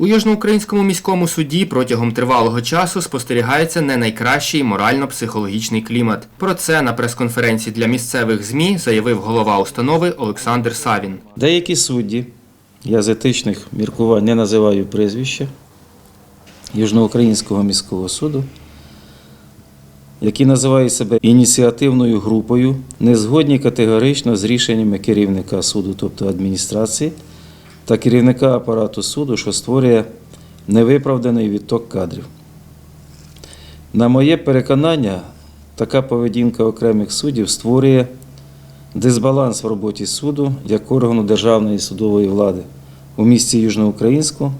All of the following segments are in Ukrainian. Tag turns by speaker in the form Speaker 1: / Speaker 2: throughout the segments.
Speaker 1: У Южноукраїнському міському суді протягом тривалого часу спостерігається не найкращий морально-психологічний клімат. Про це на прес-конференції для місцевих ЗМІ заявив голова установи Олександр Савін.
Speaker 2: Деякі судді, я з етичних міркувань не називаю прізвища Южноукраїнського міського суду, які називають себе ініціативною групою, не згодні категорично з рішеннями керівника суду, тобто адміністрації, та керівника апарату суду, що створює невиправданий відток кадрів. На моє переконання, така поведінка окремих суддів створює дисбаланс в роботі суду як органу державної судової влади у місті Южноукраїнську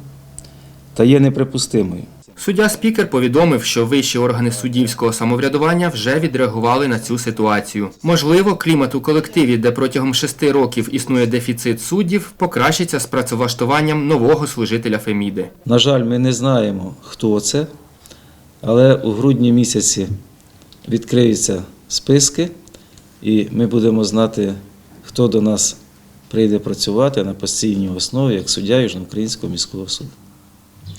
Speaker 2: та є неприпустимою.
Speaker 1: Суддя спікер повідомив, що вищі органи суддівського самоврядування вже відреагували на цю ситуацію. Можливо, клімат у колективі, де протягом шести років існує дефіцит суддів, покращиться з працевлаштуванням нового служителя Феміди.
Speaker 2: На жаль, ми не знаємо, хто це, але у грудні місяці відкриються списки, і ми будемо знати, хто до нас прийде працювати на постійній основі як суддя Южноукраїнського міського суду.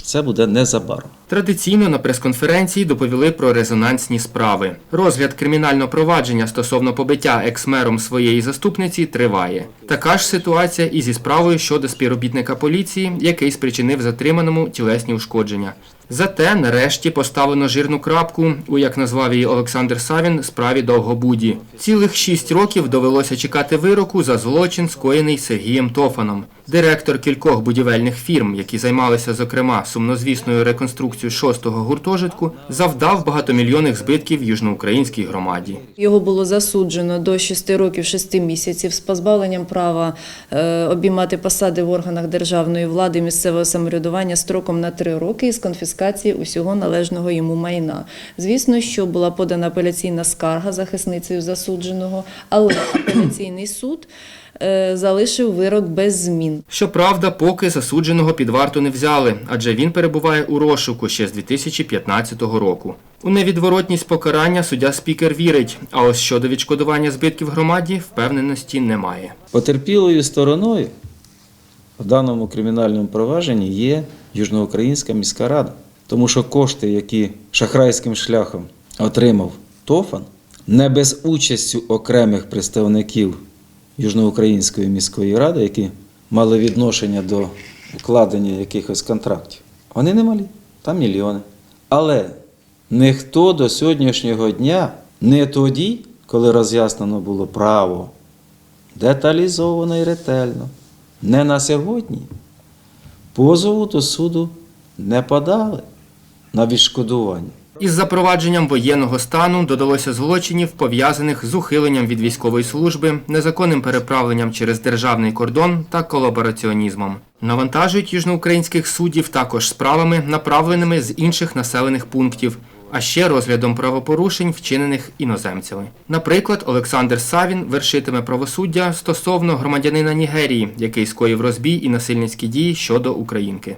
Speaker 2: Це буде незабаром.
Speaker 1: Традиційно на прес-конференції доповіли про резонансні справи. Розгляд кримінального провадження стосовно побиття екс-мером своєї заступниці триває. Така ж ситуація і зі справою щодо співробітника поліції, який спричинив затриманому тілесні ушкодження. Зате нарешті поставлено жирну крапку у, як назвав її Олександр Савін, справі Довгобуді. Цілих шість років довелося чекати вироку за злочин, скоєний Сергієм Тофаном. Директор кількох будівельних фірм, які займалися, зокрема, сумнозвісною реконструкцією шостого гуртожитку, завдав багатомільйонних збитків южноукраїнській громаді.
Speaker 3: Його було засуджено до 6 років 6 місяців з позбавленням права е, обіймати посади в органах державної влади місцевого самоврядування строком на 3 роки із конфіскації усього належного йому майна. Звісно, що була подана апеляційна скарга захисницею засудженого, але апеляційний суд е, залишив вирок без змін.
Speaker 1: Щоправда, поки засудженого під варту не взяли, адже він перебуває у розшуку ще з 2015 року. У невідворотність покарання суддя спікер вірить, а ось щодо відшкодування збитків громаді впевненості немає.
Speaker 2: Потерпілою стороною в даному кримінальному провадженні є Южноукраїнська міська рада, тому що кошти, які шахрайським шляхом отримав Тофан, не без участю окремих представників Южноукраїнської міської ради, які мали відношення до укладення якихось контрактів, вони не малі, там мільйони. Але ніхто до сьогоднішнього дня, не тоді, коли роз'яснено було право, деталізовано і ретельно, не на сьогодні, позову до суду не подали на відшкодування.
Speaker 1: Із запровадженням воєнного стану додалося злочинів, пов'язаних з ухиленням від військової служби, незаконним переправленням через державний кордон та колабораціонізмом. Навантажують южноукраїнських суддів також справами, направленими з інших населених пунктів, а ще розглядом правопорушень, вчинених іноземцями. Наприклад, Олександр Савін вершитиме правосуддя стосовно громадянина Нігерії, який скоїв розбій і насильницькі дії щодо українки.